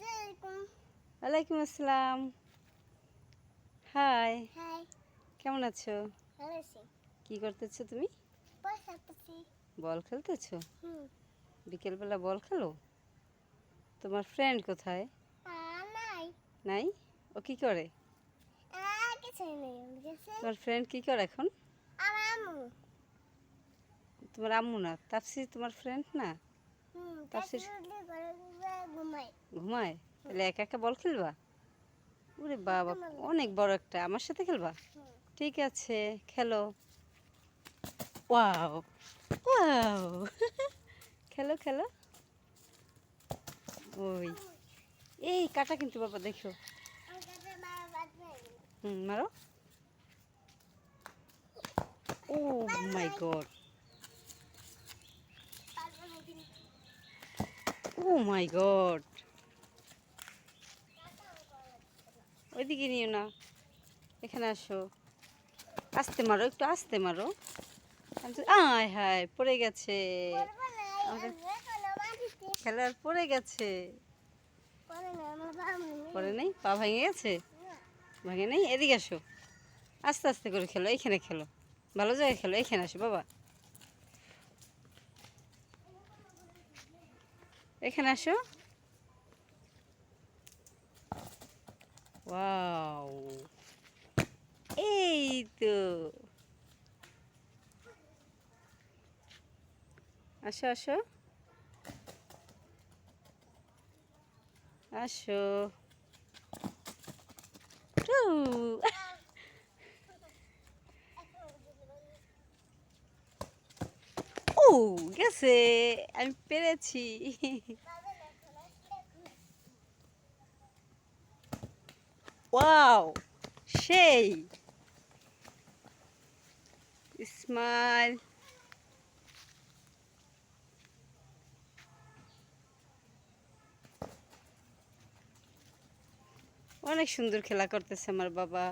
ওয়ালাইকুম আসসালাম। Hi. Hi. কেমন আছো? ভালো আছি। কি করতেছো তুমি? বল খেলতেছো? বিকেলবেলা বল খেলো? তোমার ফ্রেন্ড কোথায়? নাই। নাই? ও কি করে? তোমার ফ্রেন্ড কি করে এখন? আম্মু। তোমার আম্মু না তাপসি তোমার ফ্রেন্ড না? হুম ঘুমায়? তাহলে একা একা বল খেলবা? ওরে বাবা অনেক বড় একটা আমার সাথে খেলবা? ঠিক আছে খেলো। Wow wow. খেলো খেলো। ওই। এই কাটা কিন্তু বাবা দেখো। হুম মারো। Oh my god. Oh my God. ওইদিকে নিও না। এখানে আসো। আস্তে মারো, একটু আস্তে মারো। আয় হায়, পড়ে গেছে। খেলার পড়ে গেছে। পড়ে নেই? পা ভেঙে গেছে? ভেঙে নেই? এদিকে আসো। আস্তে আস্তে করে খেলো, এইখানে খেলো। ভালো জায়গায় খেলো, এইখানে আসো, বাবা। এখানে আসো ওয়াও এই তো আসো আসো। আসো। ও গেছে। আমি পেরেছি। ওয়াও সেই। স্মাইল। অনেক সুন্দর খেলা করতেছে আমার বাবা।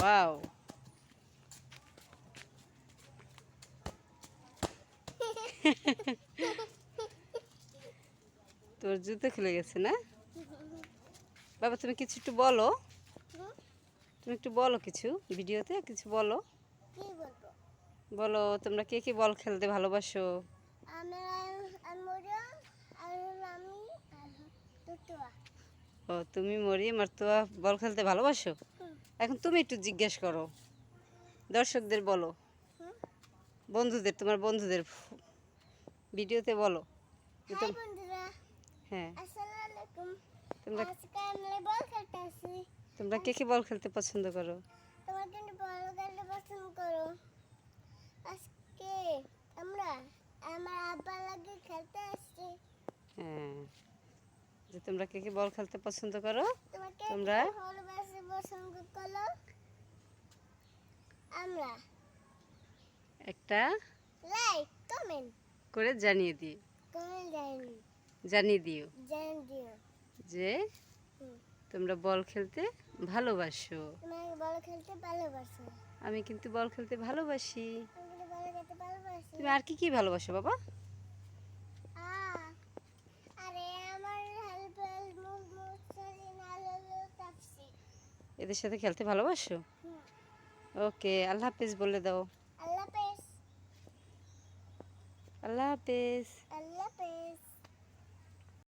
ওয়াও তোর জুতো খুলে গেছে না? বাবা তুমি কিছু একটু বলো। তুমি একটু বলো কিছু ভিডিওতে কিছু বলো। বলো তোমরা কে কে বল খেলতে ভালোবাসো? আমরা আমরা আর আমি আর তুতুয়া ও তুমি মরিয়ম আর তো বল খেলতে ভালোবাসো? এখন তুমি একটু জিজ্ঞেস করো। দর্শকদের বলো। বন্ধুদের তোমার বন্ধুদের ভিডিওতে বলো। হ্যাঁ। তোমরা তোমরা কে কে বল খেলতে পছন্দ করো? তোমার কিন্তু বল খেলতে পছন্দ করো আজকে আমরা আমার আব্বা লাগে খেলতে আসছি হ্যাঁ যে তোমরা কে কে বল খেলতে পছন্দ করো? তোমরা? আমরা একটা লাইক কমেন্ট। করে জানিয়ে দিও। জানিয়ে দিও। যে তোমরা বল খেলতে ভালোবাসো। বল খেলতে ভালোবাসো। আমি কিন্তু বল খেলতে ভালোবাসি। তুমি আর কি কি ভালোবাসো বাবা? এদের সাথে খেলতে ভালোবাসো? হ্যাঁ। ওকে আল্লাহ হাফেজ বলে দাও। আল্লাহ হাফেজ। আল্লাহ হাফেজ। আল্লাহ হাফেজ।